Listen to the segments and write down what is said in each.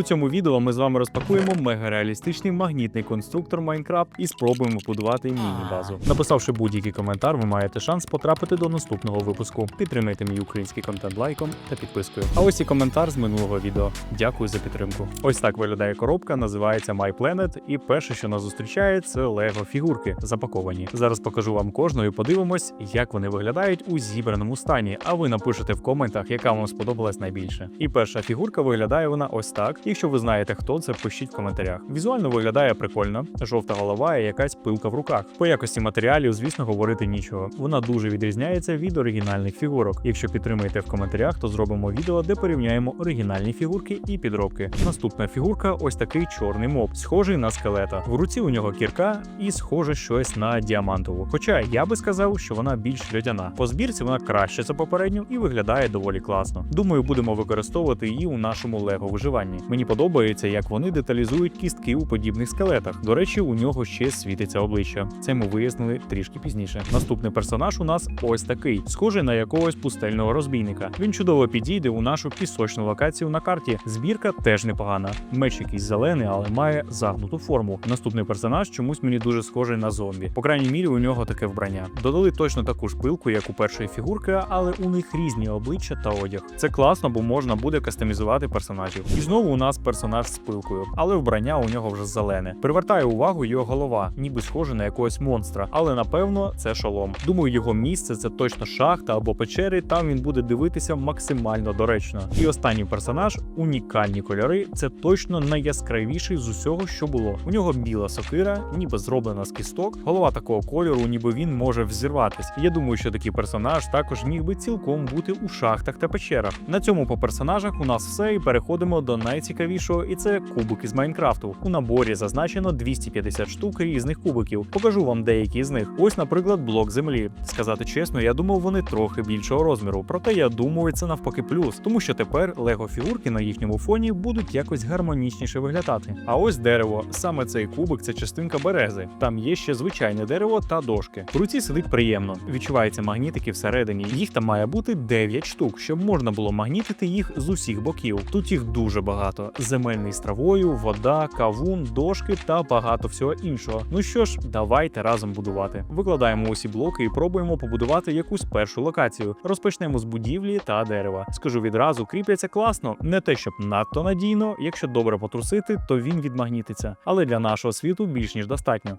У цьому відео ми з вами розпакуємо мегареалістичний магнітний конструктор Майнкрафт і спробуємо побудувати міні-базу. Написавши будь-який коментар, ви маєте шанс потрапити до наступного випуску. Підтримайте мій український контент лайком та підпискою. А ось і коментар з минулого відео. Дякую за підтримку. Ось так виглядає коробка, називається My Planet, і перше, що нас зустрічає, це Лего фігурки запаковані. Зараз покажу вам кожну і подивимось, як вони виглядають у зібраному стані. А ви напишете в коментах, яка вам сподобалась найбільше. І перша фігурка виглядає вона ось так. Якщо ви знаєте, хто це, пишіть в коментарях. Візуально виглядає прикольно, жовта голова і якась пилка в руках. По якості матеріалів, звісно, говорити нічого. Вона дуже відрізняється від оригінальних фігурок. Якщо підтримаєте в коментарях, то зробимо відео, де порівняємо оригінальні фігурки і підробки. Наступна фігурка ось такий чорний моб, схожий на скелета. В руці у нього кірка і схоже щось на діамантову. Хоча я би сказав, що вона більш льодяна. По збірці вона краще за попередню і виглядає доволі класно. Думаю, будемо використовувати її у нашому лего виживанні. Мені подобається, як вони деталізують кістки у подібних скелетах. До речі, у нього ще світиться обличчя. Це ми вияснили трішки пізніше. Наступний персонаж у нас ось такий, схожий на якогось пустельного розбійника. Він чудово підійде у нашу пісочну локацію на карті. Збірка теж непогана. Меч якийсь зелений, але має загнуту форму. Наступний персонаж чомусь мені дуже схожий на зомбі. По крайній мірі, у нього таке вбрання. Додали точно таку ж пилку, як у першої фігурки, але у них різні обличчя та одяг. Це класно, бо можна буде кастомізувати персонажів. І знову нас персонаж з пилкою, але вбрання у нього вже зелене. Привертає увагу його голова, ніби схоже на якогось монстра, але напевно це шолом. Думаю, його місце це точно шахта або печери. Там він буде дивитися максимально доречно. І останній персонаж унікальні кольори. Це точно найяскравіший з усього, що було. У нього біла сокира, ніби зроблена з кісток. Голова такого кольору, ніби він може взірватись. Я думаю, що такий персонаж також міг би цілком бути у шахтах та печерах. На цьому по персонажах у нас все, і переходимо до найцікавішого, і це кубики з Майнкрафту. У наборі зазначено 250 штук різних кубиків. Покажу вам деякі з них. Ось, наприклад, блок землі. Сказати чесно, я думав, вони трохи більшого розміру. Проте я думаю, це навпаки плюс, тому що тепер лего фігурки на їхньому фоні будуть якось гармонічніше виглядати. А ось дерево. Саме цей кубик це частинка берези. Там є ще звичайне дерево та дошки. В руці сидить приємно. Відчуваються магнітики всередині. Їх там має бути 9 штук, щоб можна було магнітити їх з усіх боків. Тут їх дуже багато: земельний з травою, вода, кавун, дошки та багато всього іншого. Ну що ж, давайте разом будувати. Викладаємо усі блоки і пробуємо побудувати якусь першу локацію. Розпочнемо з будівлі та дерева. Скажу відразу, кріпляться класно, не те, щоб надто надійно. Якщо добре потрусити, то він відмагнітиться. Але для нашого світу більш ніж достатньо.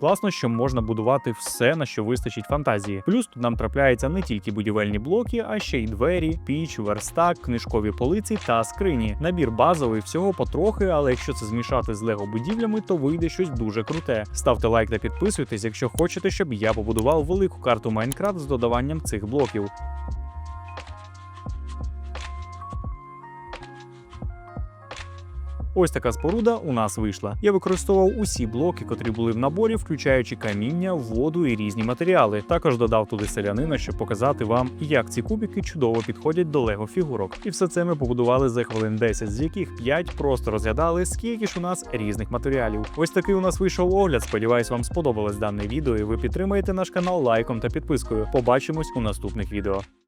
Класно, що можна будувати все, на що вистачить фантазії. Плюс тут нам трапляються не тільки будівельні блоки, а ще й двері, піч, верстак, книжкові полиці та скрині. Набір базовий, всього потрохи, але якщо це змішати з лего будівлями, то вийде щось дуже круте. Ставте лайк та підписуйтесь, якщо хочете, щоб я побудував велику карту Майнкрафт з додаванням цих блоків. Ось така споруда у нас вийшла. Я використовував усі блоки, котрі були в наборі, включаючи каміння, воду і різні матеріали. Також додав туди селянина, щоб показати вам, як ці кубики чудово підходять до лего фігурок. І все це ми побудували за хвилин 10, з яких 5 просто розглядали, скільки ж у нас різних матеріалів. Ось такий у нас вийшов огляд. Сподіваюсь, вам сподобалось дане відео, і ви підтримаєте наш канал лайком та підпискою. Побачимось у наступних відео.